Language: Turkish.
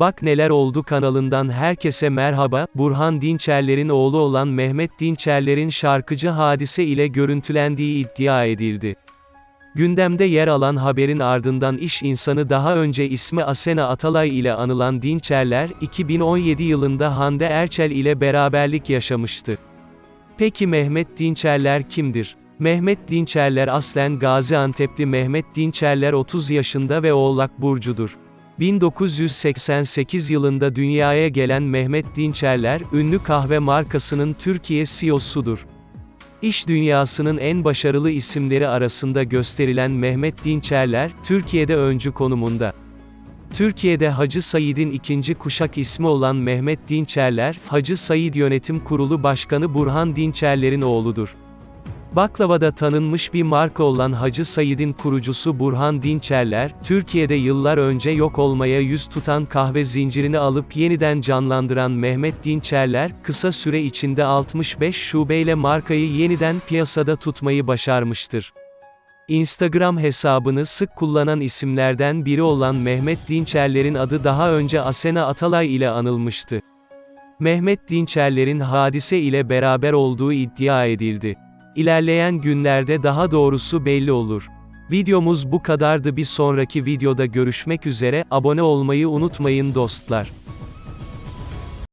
Bak Neler Oldu kanalından herkese merhaba, Burhan Dinçerler'in oğlu olan Mehmet Dinçerler'in şarkıcı Hadise ile görüntülendiği iddia edildi. Gündemde yer alan haberin ardından iş insanı daha önce ismi Asena Atalay ile anılan Dinçerler, 2017 yılında Hande Erçel ile beraberlik yaşamıştı. Peki Mehmet Dinçerler kimdir? Mehmet Dinçerler aslen Gaziantep'li Mehmet Dinçerler 30 yaşında ve Oğlak Burcu'dur. 1988 yılında dünyaya gelen Mehmet Dinçerler, ünlü kahve markasının Türkiye CEO'sudur. İş dünyasının en başarılı isimleri arasında gösterilen Mehmet Dinçerler, Türkiye'de öncü konumunda. Türkiye'de Hacı Said'in ikinci kuşak ismi olan Mehmet Dinçerler, Hacı Said Yönetim Kurulu Başkanı Burhan Dinçerler'in oğludur. Baklavada tanınmış bir marka olan Hacı Said'in kurucusu Burhan Dinçerler, Türkiye'de yıllar önce yok olmaya yüz tutan kahve zincirini alıp yeniden canlandıran Mehmet Dinçerler, kısa süre içinde 65 şubeyle markayı yeniden piyasada tutmayı başarmıştır. Instagram hesabını sık kullanan isimlerden biri olan Mehmet Dinçerler'in adı daha önce Asena Atalay ile anılmıştı. Mehmet Dinçerler'in hadise ile beraber olduğu iddia edildi. İlerleyen günlerde daha doğrusu belli olur. Videomuz bu kadardı bir sonraki videoda görüşmek üzere, abone olmayı unutmayın dostlar.